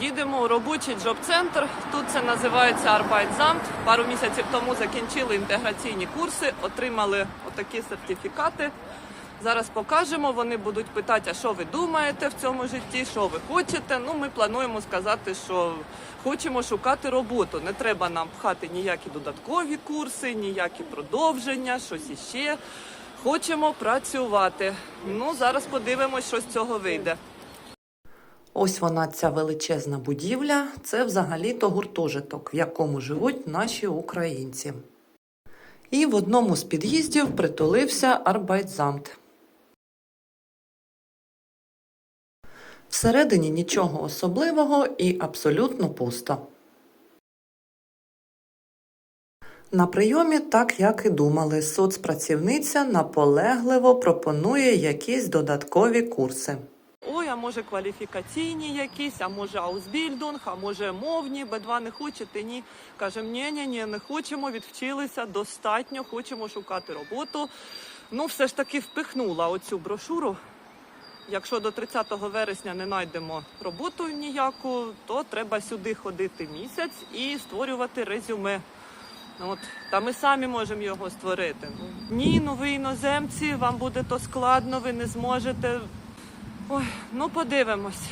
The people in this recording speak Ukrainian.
Їдемо у робочий джоб-центр. Тут це називається Арбайтзамт. Пару місяців тому закінчили інтеграційні курси, отримали отакі сертифікати. Зараз покажемо. Вони будуть питати, а що ви думаєте в цьому житті, що ви хочете. Ну, ми плануємо сказати, що хочемо шукати роботу. Не треба нам пхати ніякі додаткові курси, ніякі продовження, щось іще. Хочемо працювати. Ну, зараз подивимось, що з цього вийде. Ось вона, ця величезна будівля. Це взагалі-то гуртожиток, в якому живуть наші українці. І в одному з під'їздів притулився Арбайтзамт. Всередині нічого особливого і абсолютно пусто. На прийомі, так як і думали, соцпрацівниця наполегливо пропонує якісь додаткові курси. Може кваліфікаційні якісь, а може аусбільдунг, а може мовні, Б2 не хочете, ні. Кажемо, ні, ні, ні, не хочемо, відвчилися, достатньо, хочемо шукати роботу. Ну, все ж таки впихнула оцю брошуру. Якщо до 30 вересня не знайдемо роботу ніяку, то треба сюди ходити місяць і створювати резюме. Ну, От, та ми самі можемо його створити. Ну, Ні, ну ви іноземці, вам буде то складно, ви не зможете. Ой, ну подивимось.